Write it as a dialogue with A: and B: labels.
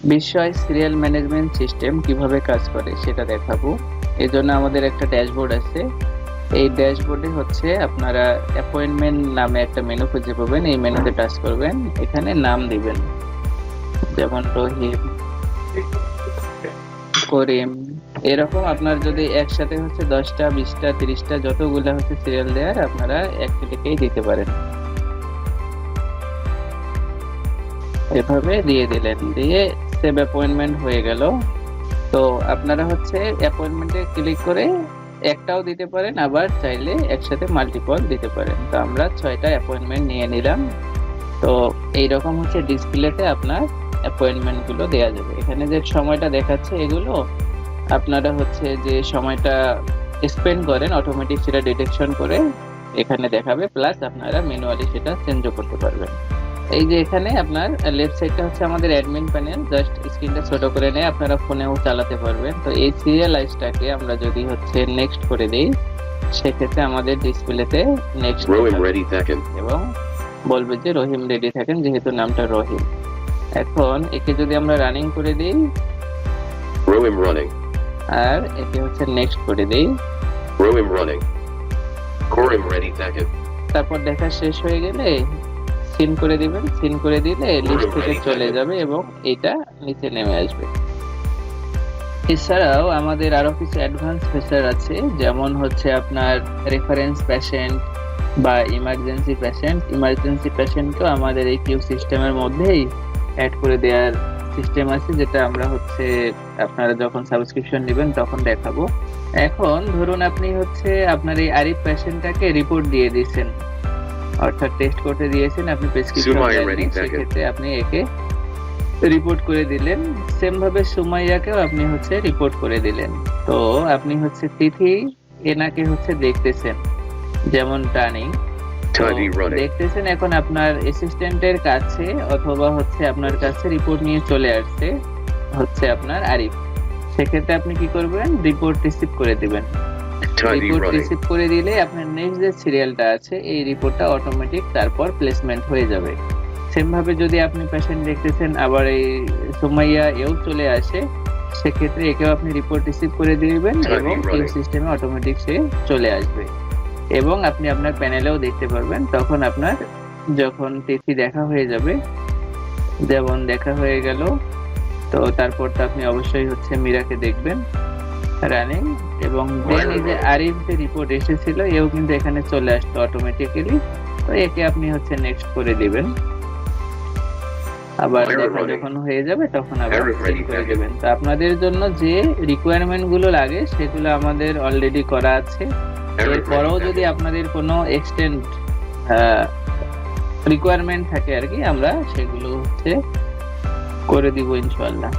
A: বিস্ময় serial management system কীভাবে কাজ করে সেটা দেখাবো। এই জন্য আমাদের একটা ড্যাশবোর্ড আছে। এই ড্যাশবোর্ডে হচ্ছে আপনারা অ্যাপয়েন্টমেন্ট নামে একটা মেনু খুঁজে পাবেন। এই মেনুতে টাচ করবেন। এখানে নাম দিবেন। যেমন রহিম করিম। এরকম আপনার যদি একসাথে হচ্ছে দশটা, বিশটা, তিরিশটা যতগুলা হচ্ছে সিরিয়াল দেওয়ার আপনারা এক ক্লিকেই দিতে পারেন। এভাবে দিয়ে দিলেন। দিয়ে সেভ অ্যাপয়েন্টমেন্ট হয়ে গেল। তো আপনারা হচ্ছে অ্যাপয়েন্টমেন্টে ক্লিক করে একটাও দিতে পারেন, আবার চাইলে একসাথে মাল্টিপল দিতে পারেন। তো আমরা ছয়টা অ্যাপয়েন্টমেন্ট নিয়ে নিলাম। তো এইরকম হচ্ছে ডিসপ্লেতে আপনার অ্যাপয়েন্টমেন্টগুলো দেওয়া যাবে। এখানে যে সময়টা দেখাচ্ছে এগুলো, আপনারা হচ্ছে যে সময়টা স্পেন্ড করেন অটোমেটিক সেটা ডিটেকশন করে এখানে দেখাবে প্লাস আপনারা ম্যানুয়ালি সেটা চেঞ্জও করতে পারবেন। এই যে এখানে আপনার লেফট সাইডটা হচ্ছে আমাদের অ্যাডমিন প্যানেল জাস্ট স্ক্রিনটা ছোট করে নিয়ে আপনারা ফোনেও চালাতে পারবেন তো এই সিরিয়ালাইজটাকে আমরা যদি হচ্ছে নেক্সট করে দিই সেক্ষেত্রে আমাদের ডিসপ্লেতে নেক্সট এবং বলবে যে রহিম রেডি থাকেন যেহেতু নামটা রহিম এখন একে যদি আমরা রানিং করে দিই
B: Rohim running.
A: আর একে হচ্ছে নেক্সট করে দিই
B: Rohim running. Korim ready second.
A: তারপর দেখা শেষ হয়ে গেলে সিন করে দিবেন সিন করে দিলে লিস্ট থেকে চলে যাবে এবং এটা নিচে নেমে আসবে। এছাড়াও আমাদের আরও কিছু অ্যাডভান্স ফিচার আছে যেমন হচ্ছে আপনার রেফারেন্স পেশেন্ট বা ইমার্জেন্সি পেশেন্ট ইমার্জেন্সি পেশেন্টকেও আমাদের এই কিউ সিস্টেমের মধ্যেই অ্যাড করে দেওয়ার সিস্টেম আছে যেটা আমরা হচ্ছে আপনারা যখন সাবস্ক্রিপশন নেবেন তখন দেখাবো। এখন ধরুন আপনি হচ্ছে আপনার এই আরিফ পেশেন্টটাকে রিপোর্ট দিয়ে দিয়েছেন। অর্থাৎ টেস্ট করতে দিয়েছেন আপনি প্রেসক্রিপশন। সেক্ষেত্রে আপনি একে রিপোর্ট করে দিলেন। সেম ভাবে সুমাইয়াকেও আপনি হচ্ছে রিপোর্ট করে দিলেন। তো আপনি হচ্ছে তিথি এনাকে হচ্ছে দেখতেছেন যেমন টার্নিং দেখতেছেন এখন আপনার অ্যাসিস্ট্যান্টের কাছে অথবা হচ্ছে আপনার কাছে রিপোর্ট নিয়ে চলে আসছে হচ্ছে আপনার আরিফ। সেক্ষেত্রে আপনি কি করবেন? রিপোর্ট রিসিভ করে দিবেন। রিপোর্ট. রিসিভ করে দিলে আপনার নেক্সট যে সিরিয়ালটা আছে এই রিপোর্টটা অটোমেটিক তারপর প্লেসমেন্ট হয়ে যাবে। সেম ভাবে যদি আপনি পেশেন্ট দেখতেছেন আবার এই সুমাইয়া এও চলে আসে সেক্ষেত্রে একেও আপনি রিপোর্ট রিসিভ করে দিবেন এবং এই সিস্টেমে অটোমেটিক সে চলে আসবে। এবং আপনি আপনার প্যানেলেও দেখতে পারবেন তখন আপনার যখন তিথি দেখা হয়ে যাবে যেমন দেখা হয়ে গেল তো তারপর তো আপনি অবশ্যই হচ্ছে মীরাকে দেখবেন। রানিং এবং দেন এই যে আরিফ যে রিপোর্ট এসেছিল এও কিন্তু এখানে চলে আসতো অটোমেটিক্যালি তো একে আপনি হচ্ছে নেক্সট করে দিবেন আবার. যখন হয়ে যাবে তখন আবার
B: Error
A: করে। দেবেন তো আপনাদের জন্য যে রিকোয়ারমেন্টগুলো লাগে সেগুলো আমাদের অলরেডি করা আছে এরপরেও যদি আপনাদের কোনো এক্সটেন্ড রিকোয়ারমেন্ট থাকে আর কি আমরা সেগুলো হচ্ছে করে দিব ইনশাআল্লাহ.